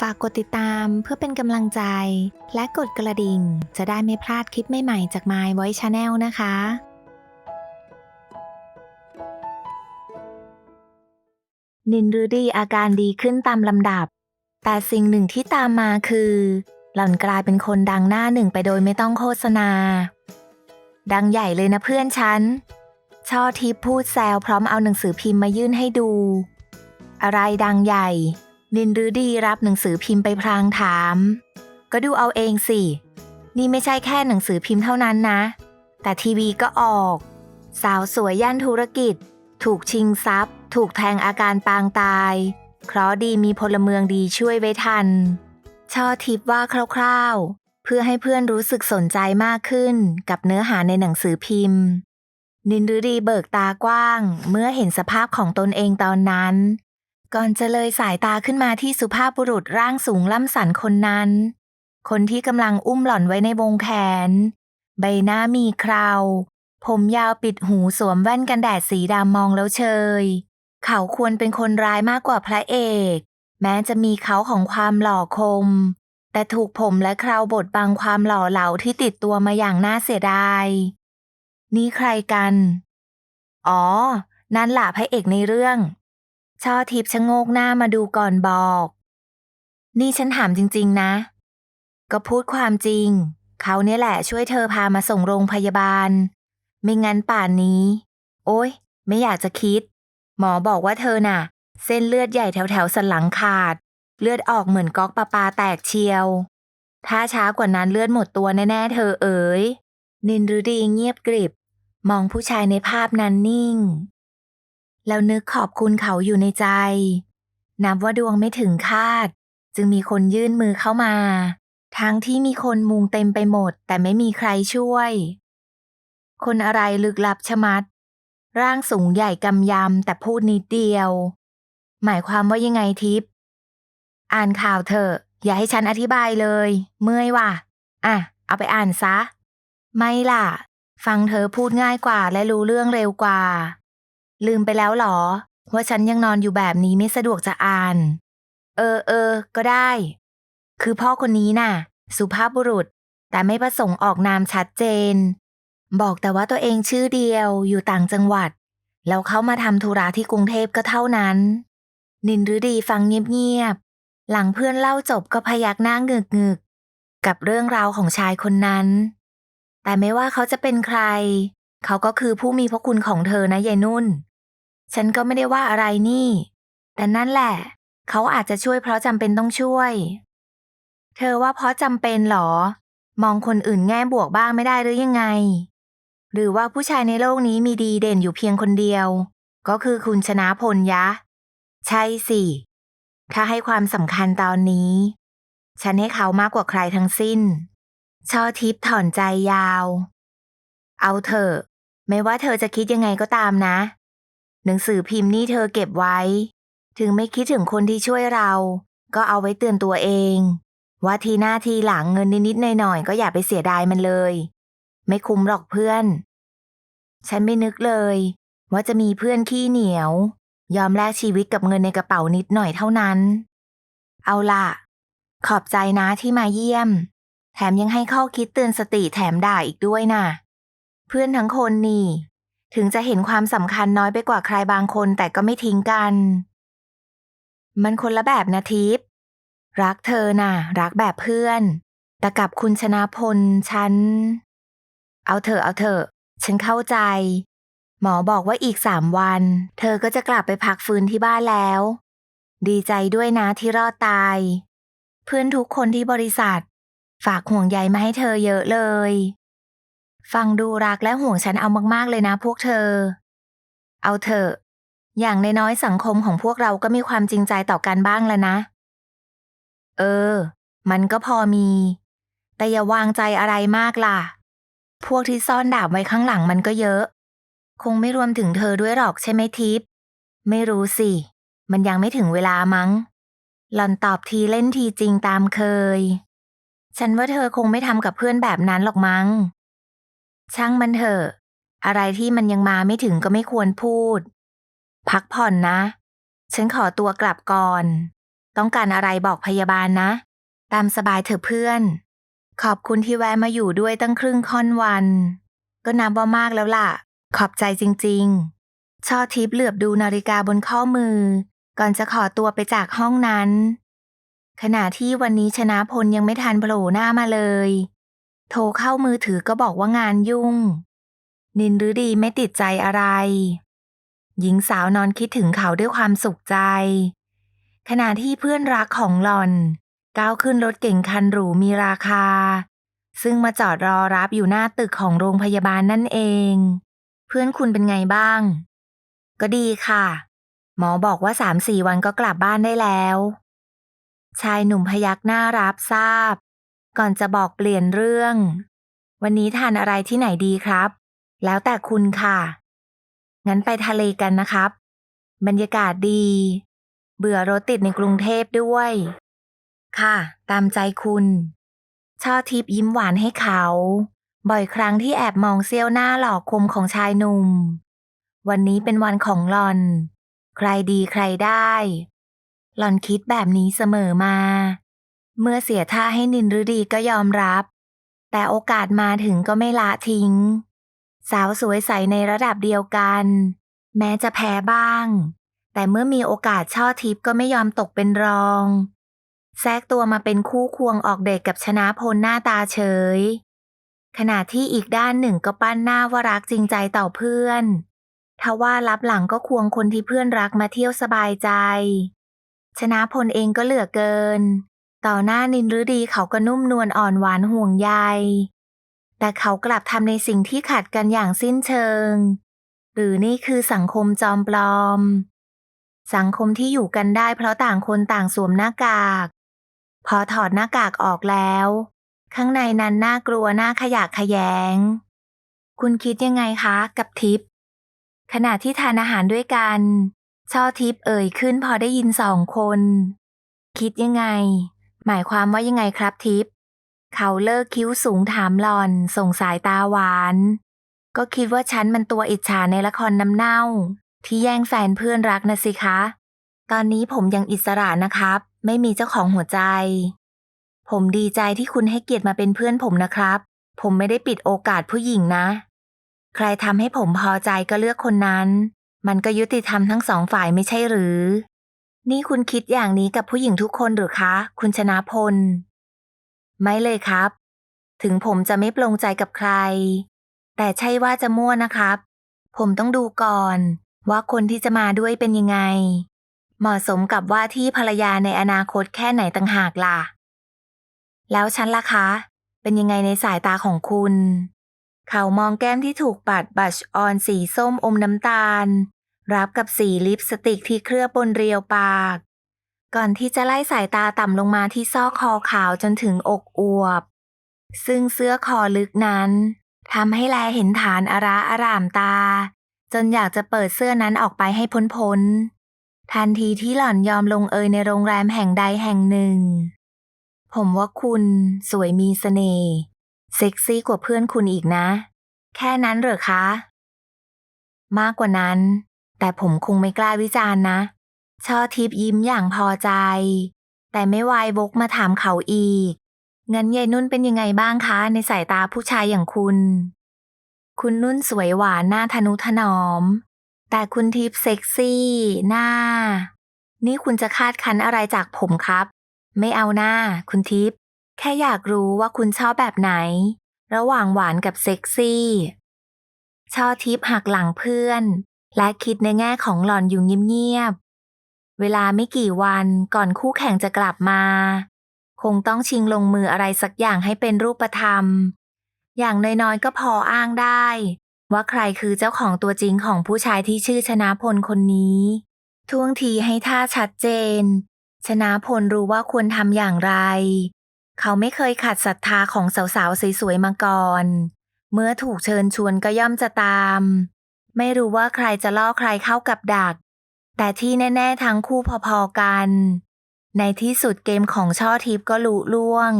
ฝากกดติดตามเพื่อเป็นกำลังใจ และกดกระดิ่ง จะได้ไม่พลาดคลิปใหม่ๆจาก My Voice Channel นะคะนินฤดีอาการดีขึ้นตามลำดับ แต่สิ่งหนึ่งที่ตามมาคือ หล่อนกลายเป็นคนดังหน้าหนึ่งไปโดยไม่ต้องโฆษณา ดังใหญ่เลยนะเพื่อนฉัน ช่อทิพพูดแซวพร้อมเอาหนังสือพิมพ์มายื่นให้ดู อะไรดังใหญ่ นินฤดีรับหนังสือพิมพ์ไปพลางถาม ก็ดูเอาเองสิ นี่ไม่ใช่แค่หนังสือพิมพ์เท่านั้นนะ แต่ทีวีก็ออก สาวสวยย่านธุรกิจ ถูกชิงทรัพย์ ถูกแทงอาการปางตาย เคราะดีมีพลเมืองดีช่วยไว้ทัน ช่อทิพว่าคร่าวๆ เพื่อให้เพื่อนรู้สึกสนใจมากขึ้นกับเนื้อหาในหนังสือพิมพ์ นินฤดีเบิกตากว้าง เมื่อเห็นสภาพของตนเองตอนนั้น ก่อนจะเลยสายตาขึ้นมาที่สุภาพบุรุษร่างสูงล่ำสันคนนั้น คนที่กำลังอุ้มหล่อนไว้ในวงแขน ใบหน้ามีคราว ผมยาวปิดหูสวมแว่นกันแดดสีดำมองแล้วเชย เขาควรเป็นคนร้ายมากกว่าพระเอก แม้จะมีเขาของความหล่อคม แต่ถูกผมและคราวบดบังความหล่อเหลาที่ติดตัวมาอย่างน่าเสียดาย นี่ใครกัน อ๋อ นั่นล่ะพระเอกในเรื่อง ช่อทิพย์ชะโงกหน้ามาดูก่อนบอก นี่ฉันถามจริง ๆ นะ ก็พูดความจริง เขาเนี่ยแหละช่วยเธอพามาส่งโรงพยาบาล ไม่งั้นป่านนี้ โอ๊ย ไม่อยากจะคิด หมอบอกว่าเธอน่ะ เส้นเลือดใหญ่แถวแถวสันหลังขาด เลือดออกเหมือนก๊อกปลาปลาแตกเชียว ถ้าช้ากว่านั้นเลือดหมดตัวแน่ๆเธอเอ๋ยนินฤดีเงียบกริบ มองผู้ชายในภาพนั้นนิ่ง แล้วนึกขอบคุณเขาอยู่ในใจ นับว่าดวงไม่ถึงคาด จึงมีคนยื่นมือเข้ามา ทั้งที่มีคนมุงเต็มไปหมด แต่ไม่มีใครช่วย คนอะไรลึกลับชะมัด ร่างสูงใหญ่กำยำแต่พูดนิดเดียว หมายความว่ายังไงทิพย์อ่านข่าวเถอะ อย่าให้ฉันอธิบายเลย เมื่อยว่ะ อะ เอาไปอ่านซะ ไม่ล่ะ ฟังเธอพูดง่ายกว่าและรู้เรื่องเร็วกว่า ลืมไปแล้วเหรอ ว่าฉันยังนอนอยู่แบบนี้ไม่สะดวกจะอ่าน เออเออ ก็ได้ คือพ่อคนนี้น่ะ สุภาพบุรุษ แต่ไม่ประสงค์ออกนามชัดเจน บอกแต่ว่าตัวเองชื่อเดียวอยู่ต่างจังหวัด แล้วเขามาทำธุระที่กรุงเทพก็เท่านั้น นินฤดีฟังเงียบๆ หลังเพื่อนเล่าจบก็พยักหน้าเงึกงึกๆกับเรื่องราวของชายคนนั้น แต่ไม่ว่าเขาจะเป็นใคร เขาก็คือผู้มีพระคุณของเธอนะยายนุ่น ฉันก็ไม่ได้ว่าอะไรนี่ แต่นั่นแหละ เขาอาจจะช่วยเพราะจำเป็นต้องช่วย เธอว่าเพราะจำเป็นเหรอ มองคนอื่นแง่บวกบ้างไม่ได้หรือยังไง หรือว่าผู้ชายในโลกนี้มีดีเด่นอยู่เพียงคนเดียว ก็คือคุณชนะพลยะ ใช่สิ ถ้าให้ความสำคัญตอนนี้ ฉันให้เขามากกว่าใครทั้งสิ้น ช่อทิพย์ถอนใจยาว เอาเถอะ ไม่ว่าเธอจะคิดยังไงก็ตามนะ หนังสือพิมพ์นี่เธอเก็บไว้ ถึงไม่คิดถึงคนที่ช่วยเรา ก็เอาไว้เตือนตัวเอง ว่าทีหน้าทีหลังเงินนิดๆหน่อยๆก็อย่าไปเสียดายมันเลย ไม่คุ้มหรอกเพื่อน ฉันไม่นึกเลย ว่าจะมีเพื่อนขี้เหนียว ยอมแลกชีวิตกับเงินในกระเป๋านิดหน่อยเท่านั้น เอาล่ะ ขอบใจนะที่มาเยี่ยม แถมยังให้ข้อคิดเตือนสติแถมด่าอีกด้วยน่ะ เพื่อนทั้งคนนี่ ถึงจะเห็นความสำคัญน้อยไปกว่าใครบางคนแต่ก็ไม่ทิ้งกัน มันคนละแบบนะทิพย์รักเธอน่ะ รักแบบเพื่อน แต่กับคุณชนะพลฉัน เอาเถอะเอาเถอะฉันเข้าใจ หมอบอกว่าอีกสามวัน เธอก็จะกลับไปพักฟื้นที่บ้านแล้ว ดีใจด้วยนะที่รอดตาย เพื่อนทุกคนที่บริษัท ฝากห่วงใยมาให้เธอเยอะเลย ฟังดูรักและห่วงฉันเอามากๆเลยนะพวกเธอ เอาเถอะ อย่างน้อยสังคมของพวกเราก็มีความจริงใจต่อกันบ้างแล้วนะ เออ มันก็พอมี แต่อย่าวางใจอะไรมากล่ะ พวกที่ซ่อนดาบไว้ข้างหลังมันก็เยอะ คงไม่รวมถึงเธอด้วยหรอกใช่ไหมทิพย์ไม่รู้สิ มันยังไม่ถึงเวลามั้ง หล่อนตอบทีเล่นทีจริงตามเคย ฉันว่าเธอคงไม่ทำกับเพื่อนแบบนั้นหรอกมั้ง ช่างมันเถอะ อะไรที่มันยังมาไม่ถึงก็ไม่ควรพูด พักผ่อนนะ ฉันขอตัวกลับก่อน ต้องการอะไรบอกพยาบาลนะ ตามสบายเถอะเพื่อน ขอบคุณที่แวะมาอยู่ด้วยตั้งครึ่งค่อนวัน ก็นับว่ามากแล้วล่ะ ขอบใจจริง ๆ ช่อทิพย์เหลือบดูนาฬิกาบนข้อมือ ก่อนจะขอตัวไปจากห้องนั้นขณะที่วันนี้ชนะพลยังไม่ทันโผล่หน้ามาเลย โทรเข้ามือถือก็บอกว่างานยุ่ง นินฤดีไม่ติดใจอะไร หญิงสาวนอนคิดถึงเขาด้วยความสุขใจ ขณะที่เพื่อนรักของหลอน ก้าวขึ้นรถเก่งคันหรูมีราคา ซึ่งมาจอดรอรับอยู่หน้าตึกของโรงพยาบาลนั่นเอง เพื่อนคุณเป็นไงบ้าง ก็ดีค่ะ หมอบอกว่าสามสี่วันก็กลับบ้านได้แล้ว ชายหนุ่มพยักหน้ารับทราบ ก่อนจะบอกเปลี่ยนเรื่อง วันนี้ทานอะไรที่ไหนดีครับ แล้วแต่คุณค่ะ งั้นไปทะเลกันนะครับ บรรยากาศดี เบื่อรถติดในกรุงเทพด้วย ค่ะ ตามใจคุณ ช่อทิพย์ยิ้มหวานให้เขา บ่อยครั้งที่แอบมองเสี้ยวหน้าหล่อคมของชายหนุ่ม วันนี้เป็นวันของหลอน ใครดีใครได้ หลอนคิดแบบนี้เสมอมา เมื่อเสียท่าให้นินฤดีก็ยอมรับ แต่โอกาสมาถึงก็ไม่ละทิ้ง สาวสวยใสในระดับเดียวกัน แม้จะแพ้บ้าง แต่เมื่อมีโอกาสช่อทิพย์ก็ไม่ยอมตกเป็นรอง แทรกตัวมาเป็นคู่ควงออกเดทกับชนะพลหน้าตาเฉย ขณะที่อีกด้านหนึ่งก็ปั้นหน้าว่ารักจริงใจต่อเพื่อนทว่ารับหลังก็ควงคนที่เพื่อนรักมาเที่ยวสบายใจ ชนะพลเองก็เหลือเกิน ต่อหน้านินฤดีเขาก็นุ่มนวลอ่อนหวานห่วงใย แต่เขากลับทำในสิ่งที่ขัดกันอย่างสิ้นเชิง หรือนี่คือสังคมจอมปลอม สังคมที่อยู่กันได้เพราะต่างคนต่างสวมหน้ากาก พอถอดหน้ากากออกแล้ว ข้างในนั้นน่ากลัวน่าขยะแขยง คุณคิดยังไงคะ กับทิป ขณะที่ทานอาหารด้วยกัน ช่อทิปเอ่ยขึ้นพอได้ยินสองคน คิดยังไง หมายความว่ายังไงครับทิปเขาเลิกคิ้วสูงถามหลอน ส่งสายตาหวาน ก็คิดว่าฉันมันตัวอิจฉาในละครน้ำเน่า ที่แย่งแฟนเพื่อนรักนะสิคะ ตอนนี้ผมยังอิสระนะครับ ไม่มีเจ้าของหัวใจ ผมดีใจที่คุณให้เกียรติมาเป็นเพื่อนผมนะครับ ผมไม่ได้ปิดโอกาสผู้หญิงนะ ใครทำให้ผมพอใจก็เลือกคนนั้น มันก็ยุติธรรมทั้งสองฝ่ายไม่ใช่หรือ นี่คุณคิดอย่างนี้กับผู้หญิงทุกคนหรือคะ คุณชนะพล ไม่เลยครับ ถึงผมจะไม่ปลงใจกับใคร แต่ใช่ว่าจะมั่วนะครับ ผมต้องดูก่อน ว่าคนที่จะมาด้วยเป็นยังไง เหมาะสมกับว่าที่ภรรยาในอนาคตแค่ไหนต่างหากล่ะ แล้วฉันล่ะคะ เป็นยังไงในสายตาของคุณ เขามองแก้มที่ถูกปัดบัชออนสีส้มอมน้ำตาล รับกับสีลิปสติกที่เคลือบบนเรียวปาก ก่อนที่จะไล่สายตาต่ำลงมาที่ซอกคอขาวจนถึงอกอวบ ซึ่งเสื้อคอลึกนั้นทำให้แลเห็นฐานอาระอารามตา จนอยากจะเปิดเสื้อนั้นออกไปให้พ้นๆทันทีที่หล่อนยอมลงเอยในโรงแรมแห่งใดแห่งหนึ่ง ผมว่าคุณสวยมีเสน่ห์เซ็กซี่กว่าเพื่อนคุณอีกนะ แค่นั้นเหรอคะ มากกว่านั้น แต่ผมคงไม่กล้าวิจารณ์นะ ช่อทิพย์ยิ้มอย่างพอใจ แต่ไม่วายวกมาถามเขาอีก งั้นยายนุ่นเป็นยังไงบ้างคะ ในสายตาผู้ชายอย่างคุณ คุณนุ่นสวยหวานหน้าทนุถนอม แต่คุณทิพย์เซ็กซี่หน้า นี่คุณจะคาดคันอะไรจากผมครับ ไม่เอาหน้า คุณทิพย์ แค่อยากรู้ว่าคุณชอบแบบไหน ระหว่างหวานกับเซ็กซี่ช่อทิพย์หักหลังเพื่อน และคิดในแง่ของหล่อนอยู่เงียบๆ เวลาไม่กี่วันก่อนคู่แข่งจะกลับมา คงต้องชิงลงมืออะไรสักอย่างให้เป็นรูปธรรม อย่างน้อยๆก็พออ้างได้ ว่าใครคือเจ้าของตัวจริงของผู้ชายที่ชื่อชนะพลคนนี้ท่วงทีให้ท่าชัดเจน ชนะพลรู้ว่าควรทำอย่างไร เขาไม่เคยขัดศรัทธาของสาวๆสวยๆมาก่อน เมื่อถูกเชิญชวนก็ย่อมจะตาม ไม่รู้ว่าใครจะล่อใครเข้ากับดัก แต่ที่แน่ ๆ ทั้งคู่พอๆกัน ในที่สุดเกมของช่อทิพย์ก็ลุล่วง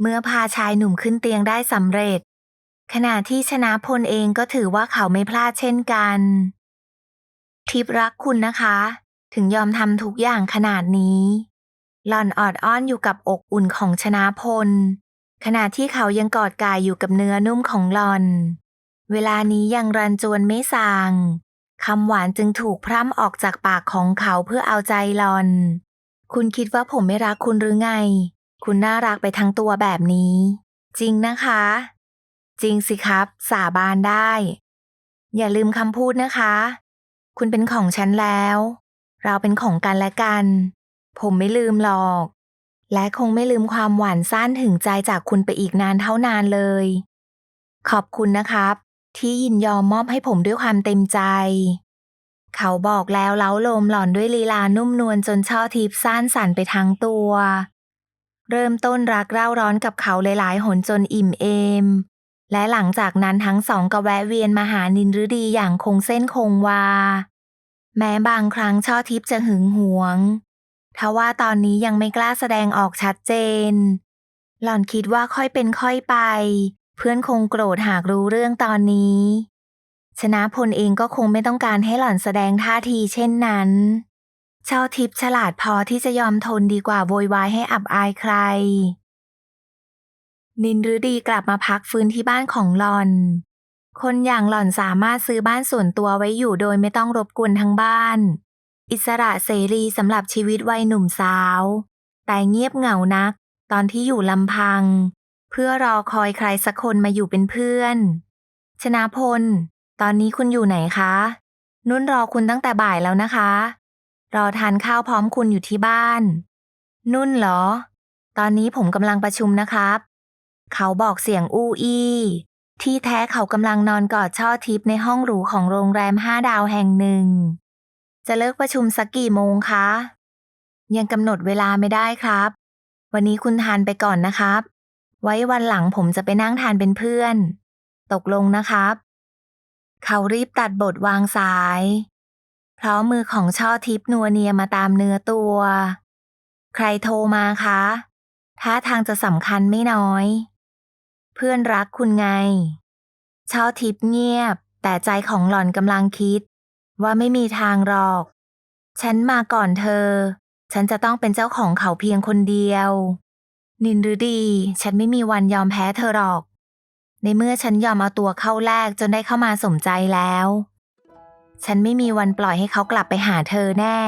เมื่อพาชายหนุ่มขึ้นเตียงได้สำเร็จ ขณะที่ชนะพลเองก็ถือว่าเขาไม่พลาดเช่นกัน ทิพย์รักคุณนะคะ ถึงยอมทำทุกอย่างขนาดนี้ หล่อนออดอ้อนอยู่กับอกอุ่นของชนาพลขณะที่เขายังกอดกายอยู่กับเนื้อนุ่มของหลอน เวลานี้ยังรันจวนไม่สางคำหวานจึงถูกพร่ำออกจากปากของเขาเพื่อเอาใจหลอน คุณคิดว่าผมไม่รักคุณหรือไง คุณน่ารักไปทั้งตัวแบบนี้ จริงนะคะ จริงสิครับ สาบานได้ อย่าลืมคำพูดนะคะ คุณเป็นของฉันแล้ว เราเป็นของกันและกัน ผมไม่ลืมหรอก และคงไม่ลืมความหวานซ่านถึงใจจากคุณไปอีกนานเท่านานเลย ขอบคุณนะครับ ที่ยินยอมมอบให้ผมด้วยความเต็มใจ เขาบอกแล้วเล้าลมหล่อนด้วยลีลานุ่มนวลจนช่อทิพย์ซ่านสั่นไปทั้งตัว เริ่มต้นรักเร่าร้อนกับเขาหลายๆหนจนอิ่มเอม และหลังจากนั้นทั้งสองก็แวะเวียนมาหานินฤดีอย่างคงเส้นคงวา แม้บางครั้งช่อทิพย์จะหึงหวงทว่าตอนนี้ยังไม่กล้าแสดงออกชัดเจน หล่อนคิดว่าค่อยเป็นค่อยไป เพื่อนคงโกรธหากรู้เรื่องตอนนี้ ชนะพลเองก็คงไม่ต้องการให้หล่อนแสดงท่าทีเช่นนั้นช่อทิพย์ฉลาดพอที่จะยอมทนดีกว่าโวยวายให้อับอายใคร นินฤดีกลับมาพักฟื้นที่บ้านของหล่อน คนอย่างหล่อนสามารถซื้อบ้านส่วนตัวไว้อยู่โดยไม่ต้องรบกวนทั้งบ้าน อิสระเสรีสำหรับชีวิตวัยหนุ่มสาว แต่เงียบเหงานัก ตอนที่อยู่ลำพัง เพื่อรอคอยใครสักคนมาอยู่เป็นเพื่อน ชนาพล ตอนนี้คุณอยู่ไหนคะ นุ่นรอคุณตั้งแต่บ่ายแล้วนะคะ รอทานข้าวพร้อมคุณอยู่ที่บ้าน นุ่นเหรอ ตอนนี้ผมกำลังประชุมนะครับ เขาบอกเสียงอู้อี้ที่แท้เขากำลังนอนกอดช่อทิพย์ในห้องหรูของโรงแรมห้าดาวแห่งหนึ่ง จะเลิกประชุมสักกี่โมงคะ ยังกำหนดเวลาไม่ได้ครับ วันนี้คุณทานไปก่อนนะครับ ไว้วันหลังผมจะไปนั่งทานเป็นเพื่อน ตกลงนะครับ เขารีบตัดบทวางสาย เพราะมือของช่อทิพนัวเนียมาตามเนื้อตัว ใครโทรมาคะท่าทางจะสำคัญไม่น้อย เพื่อนรักคุณไง ช่อทิพเงียบ แต่ใจของหล่อนกำลังคิด ว่าไม่มีทางหรอก ฉันมาก่อนเธอ ฉันจะต้องเป็นเจ้าของเขาเพียงคนเดียว นินฤดี ฉันไม่มีวันยอมแพ้เธอหรอก ในเมื่อฉันยอมเอาตัวเข้าแลกจนได้เข้ามาสมใจแล้ว ฉันไม่มีวันปล่อยให้เขากลับไปหาเธอแน่